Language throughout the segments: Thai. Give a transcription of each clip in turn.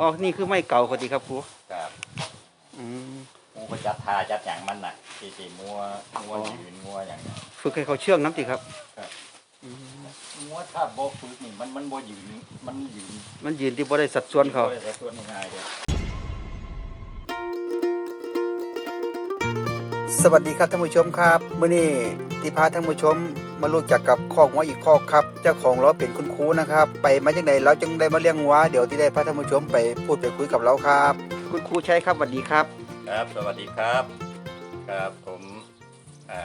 อ๋อนี่คือไม่เก่าคนดีครับครูครับอืมหมูก็จัดทาจัดอย่างมันน่ะที่ที่มัวมัวอ๋อยืนมัวอย่างเนี้ยฝึกให้เขาเชื่องน้ำติครับครับอืมมัวถ้าบ่ฝึกนี่มันมันบ่ยืนมันยืนมันยืนที่บ่ได้สัดส่วนเขาบ่ได้ส่วนง่ายๆเลยสวัสดีครับท่านผู้ชมครับมื้อนี้ที่พาท่านผู้ชม มารู้จักกับคอกงัวอีกคอกครับ เจ้าของเราเป็นคุณครูนะครับ ไปมาจากไหนเราจึงได้มาเลี้ยงงัวเดี๋ยวที่ได้พาท่านผู้ชมไปพูดไปคุยกับเราครับ คุณครูใช้ครับสวัสดีครับ ครับ สวัสดีครับ ครับผมอ่า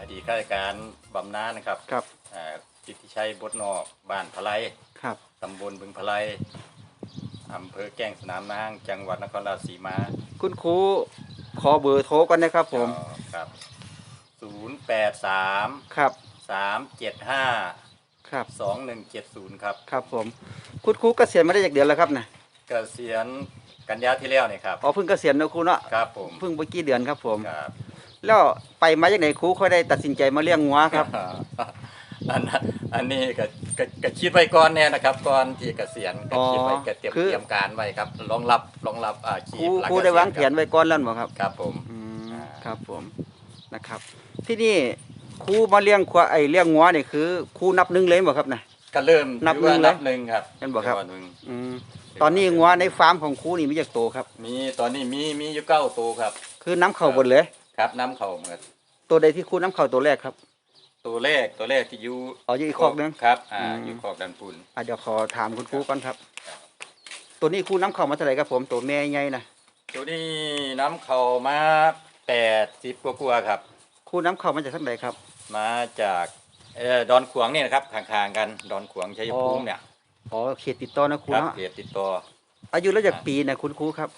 อดีตข้าราชการบำนาญนะครับครับอ่าจิตติชัยบดนอกบ้านพะไลครับ ตำบลบึงพะไลอำเภอแก้งสนามนาง จังหวัดนครราชสีมาคุณครูขอเบอร์โทรกันนะครับผม อ๋อครับ ศูนย์แปดสามครับ สามเจ็ดห้าครับ สองหนึ่งเจ็ดศูนย์ครับครับผม คุณครูเกษียณมาได้จากเดือนแล้วครับนะเกษียณกันยาที่แล้วนี่ครับ อ๋อเพิ่งเกษียณนะครูเนาะครับผมเพิ่งเมื่อกี้เดือนครับผม ครับ แล้วไปมาจากไหนครูค่อยได้ตัดสินใจมาเลี้ยงงัวครับ อันนั้นอันนี้ก็ก็ก็คิดไว้ก่อนแน่นะครับก่อนที่เกษียณก็คิดไว้อ๋อก็เตรียมคือ เตรียมการไว้ครับรองรับรองรับอาชีครูพหลังครูเกษีได้ยณวางแผนไว้ก่อนแล้วบ่ครับ ครับผม อืมอ่าครับผมนะครับ ที่นี่ครูมาเลี้ยงควายไอเลี้ยงงัวนี่คือครูนับหนึ่งเลยบ่ครับนะ ก็เริ่มนับถือว่าหนึ่งเลยนับหนึ่งครับเห็นบ่ครับถือว่าหนึ่งอืมตอนนี้งัวในฟาร์มของครูนี่มีจากโตครับ มีตอนนี้มีมีอยู่เก้าตัวครับ คือน้ำเข่าหมดเลย ครับน้ำเข่าเหมือนตัวใดที่ครูน้ำเข่าตัวแรกครับ ตัวแรกตัวแรกที่อยู่อ๋ออยู่อีกคอกหนึ่งครับอ่าอืม อยู่คอกดันปุนอะเดี๋ยวขอถามคุณครูก่อนครับ ตัวนี้ครูน้ำเข่ามาเท่าไหร่ครับผมตัวแม่ใหญ่นะตัวนี้น้ำเข่ามาแปดสิบกว่าๆครับ ครูน้ำเข่ามาจากทางใดครับ มาจากเอ่อดอนขวางเนี่ยนะครับข้างๆกันดอนขวางชัยภูมิเนี่ยอ๋อเขตติดต่อนะครูครับเนาะเขตติดต่อ อายุแล้วจากปีนะคุณครูครับ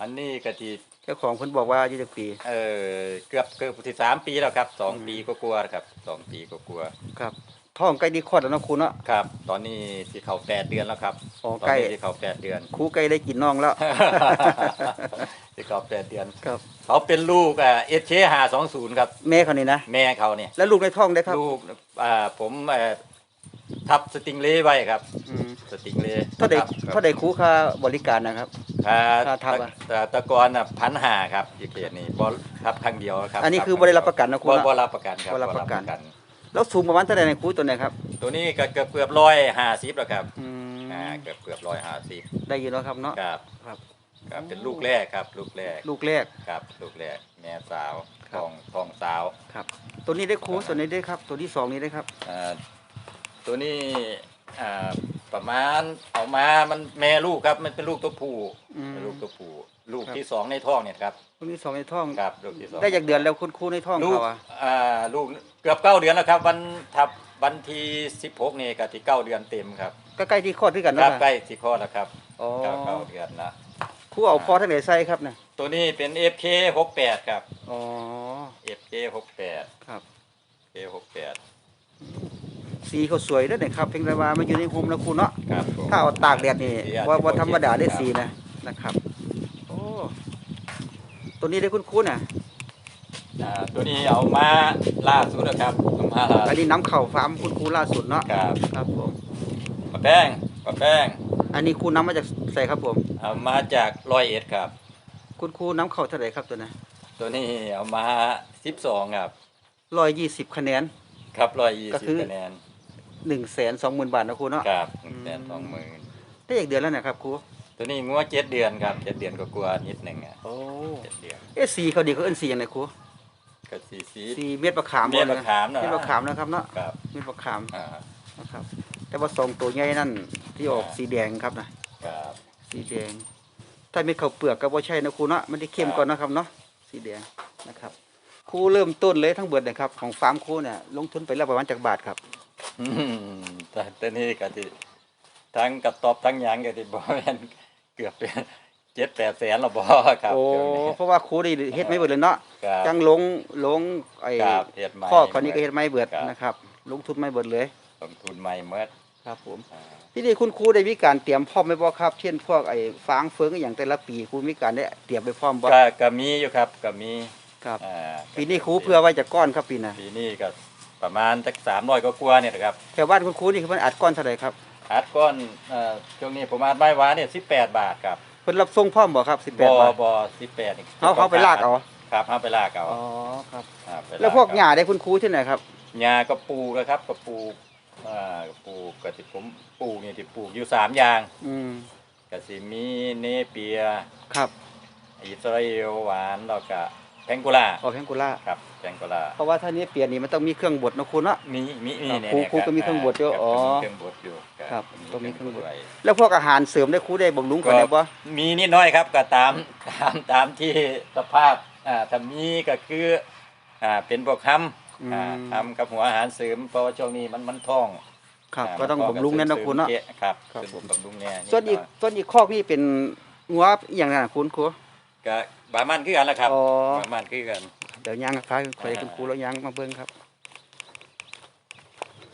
อันนี้กะทีเจ้าของเพิ่นบอกว่าอายุจากปี เออเกือบเกือบที่สามปีแล้วครับสองอืมปีก็กลัวาๆครับสองปีก็กลัวาครับ ท้องใกล้ดีคลอดแล้วเนาะครูเนาะๆครับ ตอนนี้ที่เขาแปดเดือนแล้วครับอ๋อตอนใกล้ นี้ที่เขาแปดเดือน ครูใกล้ได้กินน้องแล้ว ที่เขาแปดเดือน ครับ เขาเป็นลูกอ่าเอชเคหาสองศูนย์ครับ แม่เขานี่นะ แม่เขาเนี่ย แล้วลูกในท้องได้ครับลูกอ่าผมเอ่อทับสติงเล่ไว้ครับ อืมสติงเล่เท่าใดครับเท่าใดครูค่าบริการนะครับค่าค่าทับอะ ตะตะกอนอะพันหาครับอยู่เขตนี้บอทับครั้งเดียวครับอันนี้คือบ่ได้รับประกันนะครูบ่นะบ่รับประกันครับบ่รับประกัน แล้วสูงประมาณเท่าไหร่ในครูตัวไหนครับตัวนี้ก็เกือบเกือบร้อยห้าสิบแล้วครับอืมอ่าเกือบเกือบร้อยห้าสิบได้ยินแล้วครับเนาะครับครับ ครับเป็นลูกแรกครับ ลูกแรกลูกแรก ครับ ลูกแรกแม่สาวครัทบ องทองสาวครับ ตัวนี้ได้ครูตัวนี้ได้ครับ ตัวที่สองนี้ได้ครับ อ่าตัวนี้อ่าประมาณเอามามันแม่ลูกครับ มันเป็นลูกตัวผู้อืม เป็นลูกตัวผู้ ลูกครับ ที่สองในท้องเนี่ยครับตัวที่สองในท้อง ครับลูกที่สองได้จากเดือนแล้วคุณครูในท้องลูกเขาอะอ่าลูกเกือบเก้าเดือนแล้วครับ วันทับวันที่สิบหกนี่ก็ที่เก้าเดือนเต็มครับก็ใกล้ที่คลอดด้วยกันคนะรับใกล้ที่คลอดแล้วครับอ๋อเก้าเก้าเดือนนะครูเอาพอทั้งไหนใส่ครับเนี่ยตัวนี้เป็น FK 68ครับ อ๋อ FK 68 ครับ FK 68สีเขาสวยด้วยเนี่ยครับเพียงแต่ว่ามันอยู่ในโฮมแล้วครูเนาะ ครับผม ถ้าเอาตากแดดนี่สีอาจจะว่าว่าบ่ธรรมดาได้ครับสีนะนะครับโอ้ ตัวนี้ได้คุณครูน่ะอ่าตัวนี้เอามาล่าสุดนะครับเอามาล่าอันนี้น้ำเข่าฟาร์มคุณครูล่าสุดเนาะครับครับผมปะแป้งปะแป้งอันนี้ครูน้ำมาจากใส่ครับผม เอามาจากร้อยเอ็ดครับ คุณครูน้ำเข่าเท่าไหร่ครับตัวนะตัวนี้เอามา12ครับ ร้อยยี่สิบคะแนน ครับก็คือ120คะแนนหนึ่งแสนสองหมื่นบาทนะครูเนาะ ครับอืม1แสนสองหมื่นได้อีกเดือนแล้วนะครับครู ตัวนี้งัวเจ็ดเดือนครับเจ็ดเดือนก็กลัวาๆนิดหนึ่งอะโอ้เจ็ดเดือนเอ๊ะสีเขาดีเขาเอิ้นสีอย่างไรครูก็สีสี สีเม็ดมะขามเม็ดมะขามน่ะเม็ดมะขามนะครับเนาะครับเม็ดมะขามอ่า นะครับ แต่ว่าสองตัวใหญ่นั่นที่ออกอ่า สีแดงครับนะครับ สีแดง ถ้าไม่เข้าวเปลือกก็บ่ใช่นะครูเนาะมันได้เข้มครับก่อนนะครับเนาะสีแดงนะครับครูเริ่มต้นเลยทั้งเบิดนะครับของฟาร์มครูเนี่ยลงทุนไปแล้วประมาณจากบาทครับ อืมแต่แต่นี่ก็ที่ทั้งกระตอบทั้งหยังก็ที่บ่แม่น เกือบเป็นเจ็ดแปดแสนและบ่ครับ โอ้เดี๋ยวนี้เพราะว่าครูได้เฮ็ดไม่เบิดเลยเนาะครับจังลงลงไอ้ครับเฮ็ดใหม่ข้อเขานี้ก็เฮ็ดไม่เบิดครับ นะครับ ลงทุนไม่เบิดเลย ลงทุนใหม่เมื่อครับผม อ่า ที่นี่คุณครูได้มีการเตรียมพร้อมไหมบ่ครับ เช่นพวกไอ้ฟางเฟืองอหย่างแต่ละปีครูมีการได้เตรียมไปพร้อมบ่ก็ก็มีอยู่ครับก็มีครับ อ่าปีนี้ครูเพื่อไว้จากก้อนครับปีน่ะปีนี้ก็ประมาณสัก300กว่าๆเนี่ยนะครับ แถวบ้านคุณครูนี่คือมันอัดก้อนเท่าไหร่ครับ อัดก้อนเอ่อช่วงนี้ผมอัดไม้หวานเนี่ยสิบแปดบาทครับเพิ่นรับส่งพร้อมบ่ครับบ18บาทบสิบแปดเขาเขาไปลากเอา ครับเขาไปลากเอาอ๋อครับอ่าไปาแล้วพวกเอหญ้าได้คุณครูที่ไหนครับ หญ้าก็ปลูกนะครับก็ปลูกอ่าก็ปลูกก็ที่ผมปลูกนี่ที่ปลูกอยู่สามอย่างอืมก็สิมีเนเปีย ครับ อิสราเอลหวานแล้วก็ แพงโกุลาออกแพงกุล่าครับแพงโกุลาเพราะว่าถ้านี้เปลี่ยนนี่มันต้องมีเครื่องบดนะคุณเนาะมีมีมีครับเนี่ยครูเนี่ยครูก็มีเครื่องบดอยู่ครับอ๋อมีเครื่องบดอยู่ครับต้องมีเครื่องบดไว้แล้วพวกอาหารเสริมได้ครูได้บำรุงกันได้บ่มีนิดหน้อยครับก็ตามตามตามที่สภาพอ่าถ้ามีก็คืออ่าเป็นพวกคำอืมอ่าคำกับหัวอาหารเสริมเพราะว่าช่วงนี้มันมันท้องครับาก็ต้องมับำรุงแน่นนะคุณเนาะสริมครับครับสริมบำรุงแน่ส่วนอีกดหยส่วนอีกคอกนี่เป็นงัวอหย่างนั้นนะคุณครูก็ บามันคือกันแหละครับอ๋อ บามันคือกัน เดี๋ยวย่างครับคอยอ่าคุณครูแล้วย่างมาเบิ่งครับ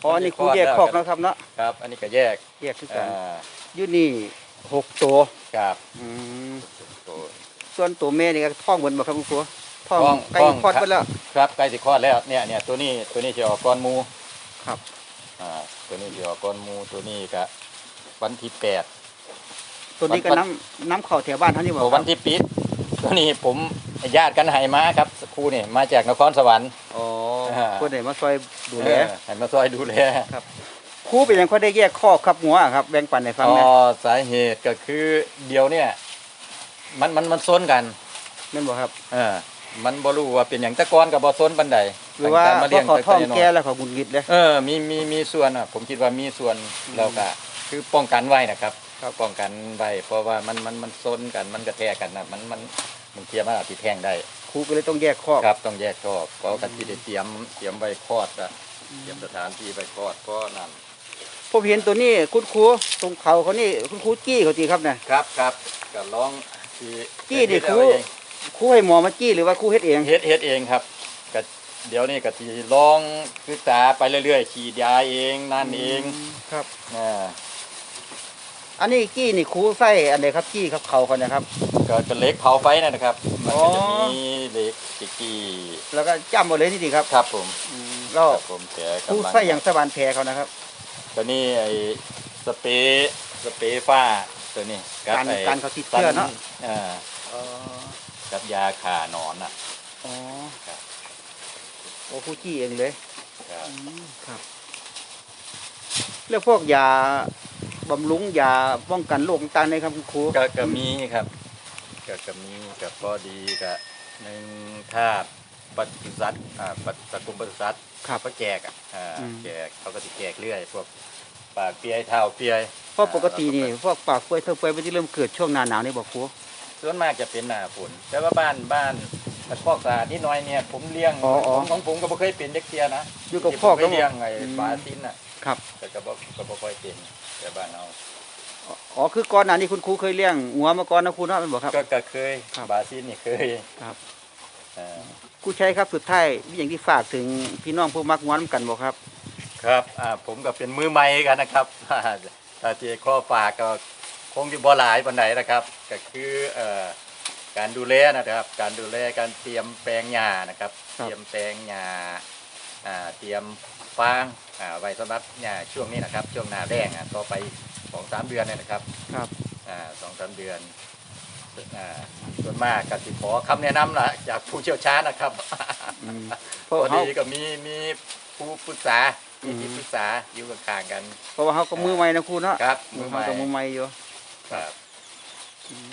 อ๋ออันนี่ครูแยกคอกเนาะครับเนาะครับ อันนี้ก็แยกแยกคือกันอ่าอยู่นี่หกตัวกับอืมตัวส่วนตัวแม่นี่ก็ท้องเหมือนบ่ครับคุณครูท้องท้องใกล้ท้องคลอดไปแล้ว ครับใกล้สิคลอดแล้วเนี่ยเนี่ยตัวนี้ตัวนี้จะออกก้อนหมูครับ อ่าตัวนี้จะออกก้อนหมูตัวนี้ก็วันที่แปด ตัวนี้ก็วันน้ำน้ำเข้าแถวบ้านเท่านี้บ่โอ้ควัรันบที่ปิด ตัวนี้ผมญาติกันไหมาครับสักครู่นี่มาจากนครสวรรค์ อ๋ออ่า คนไหนมาซอยดูแลเออให้มาซอยดูแลครูเป็นหยังค่อยได้แยกคอกครับงัวครับแบ่งปันให้ฟังอ๋อนะสาเหตุก็คือเดี๋ยวเนี่ย มันมันมันซนกัน แม่นบ่ครับ เออ มันบ่รู้ว่าเป็นอย่างแตะกอนกับบ่ซนปันใดหรือว่าตั้งแต่มาพเลี้อยงเขาแต่ท้องน้ย แก่แล้วเขาบุญกิดเลย เออ มี มี มีส่วนอะ ผมคิดว่ามีส่วนอืมเราก็คือป้องกันไว้นะครับ ครับป้องกันไว้เพราะว่ามันมันมันซนกันมันกระแทกกันนะมันมันมันเทียมมันอาจจะแทงได้ครูก็เลยต้องแยกคอกครับต้องแยกครอบเพราะกันที่ได้เตรียมเตรียมไว้คลอดอะเตรียมสถานที่ไว้คลอดก็นั่นผมเห็นตัวนี้คุณครูตรงเขาเขานี่คุณครูจี้เขาตีครับเนี่ยครับครับก็ลองที่จี้ดิเฮ็ครูเอาเองครูให้หมอมาจี้หรือว่าครูเฮ็ดเองเฮ็ดเฮ็ดเองครับก็เดี๋ยวนี้ก็ที่ลองศึกษาไปเรื่อยๆฉีดยาเองนั่นเองครับอ่า อันนี้จี้นี่ครูใส่อันไหนครับจี้ครับเขาเขาเนะครับ ก็ก็เหล็กเผาไฟนั่นนะครับ มันก็จะอ๋อมีเหล็กจิกกี้แล้วก็จ้ำหมดเลยนี่ดีครับครับผมอืมแล้วครับผมแผลครูกำลังใส่อย่างสบานแผลเขานะครับ ตัวนี้ไอ้สเปรย์สเปรย์ฝ้าตัวนี้บการไอ้การเขาติดเชื้อเนอะอ่าอ๋อกับยาขาหนอนอะอ๋อครับโอ้ครูจี้เองเลยครับ ครับ แล้วพวกยา บำรุงยาป้องกันโรคต่างๆในครับคุณครูก็ก็มีครับก็ก็มีกับพอดีกับหนึ่งถ้าปศุสัตว์อ่าปศุสัตว์กรมปศุสัตว์ครับเขาแจกอะอ่าอืม แจกเขาก็จะแจกเรื่อย พวกปากเปียเท้าเปียเพราะปกตินี่พวกปากเปื่อยเท่าเปื่อยมันจะเริ่มเกิดช่วงหน้าหนาวนี่บอกครูส่วนมากจะเป็นหน้าฝนแต่ว่าบ้านบ้านตะคอกสะอาดนิดหน้อยเนี่ย ผมเลี้ยงอ๋ออ๋อผมของผมก็บ่เคยเป็นเด็กเทียนะอยู่กับคอกที่ผมแล้วบ่ไปเลี้ยงไอ้อืม ปลาซินน่ะ ครับ แต่ก็บ่ก็บ่ค่อยเป็น แต่บ้านเราอ๋อคือก่อนหน้านี้คุณครูเคยเลี้ยงงัวมาก่อนนะครูเนาะแมันบอกครับ ก็ก็เคยครับปลาซินนี่เคยครับเอ่อครูใช้ครับสุดท้ายมีอย่างที่ฝากถึงพี่น้องผู้มักงัวนำกันบอกครับ ครับอ่าผมก็เป็นมือใหม่กันนะครับ ถ้าที่ข้อฝากก็คงจะบ่หลายปานใดนะครับ ก็คือเอ่อการดูแลนะครับ การดูแลการเตรียมแปลงหญ้านะครับ ครับ เตรียมแปลงหญ้าอ่า เตรียมฟางอ่าไว้สำหรับหญ้าช่วงนี้นะครับ ช่วงหน้าแล้งอะต่อไปสองสามเดือนเนี่ยนะครับครับอ่าสองสามเดือนอ่าส่วนมากก็สิขอคำแนะนำละจากผู้เชี่ยวชาญนะครับอืมเพพราะอเขาดีก็มีมีผู้ปรึกษามีที่อืมปรึกษาอยู่ข้างๆกัน เพราะว่าเขาก็มือใหม่นะครูเนาะครับมืมืออใหใหม่ม่ก็มือใหม่อยู่ครับ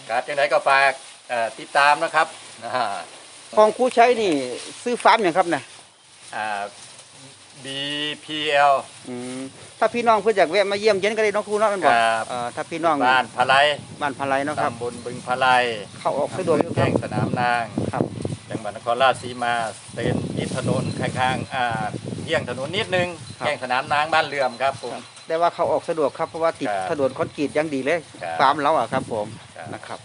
ครับยังไงก็ฝากเอ่อติดตามนะครับอ่าของครูใช้นี่ซื้อฟาร์มอย่างครับเนี่ยอ่า BPL อืมถ้าพี่น้องเพื่ออยากแวะมาเยี่ยมเย็นก็ได้เน้องครูเนาะแมันบอกครับ เอ่อถ้าพี่น้องบ้านพะไลบ้านพาไลเนาะครับ ตำบลบึงพะไลเข้าออกสะดวกอยู่คแจ้รับงสนามนาง ครับ จังหวัดนครราชสีมาเป็นติดถนนข้างๆอ่าเที่ยงถนนนิดนึงครับ แจ้งสนามนางบ้านเลื่อมครับผมได้ว่าเขาออกสะดวกครับเพราะว่าติดครับถนนคอนกรีตอยังดีเลยครับ ฟาร์มเราอะครับผมครับ นะครับ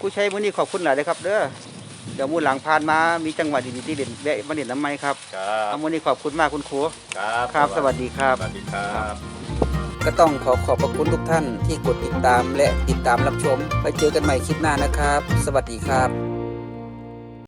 กูใช้มื้อนี้ขอบคุณหลายเลยครับ เด้อ เดี๋ยวมื้อหลังผ่านมา มีจังหวัดดีๆที่เด่นแวะมาเด่นน้ำไม้ครับครับเอามื้อนี้ขอบคุณมากคุณครูครับครับ สวัสดีครับ สวัสดีครับ ก็ต้องขอขอบพระคุณทุกท่านที่กดติดตามและติดตามรับชม ไปเจอกันใหม่คลิปหน้านะครับ สวัสดีครับ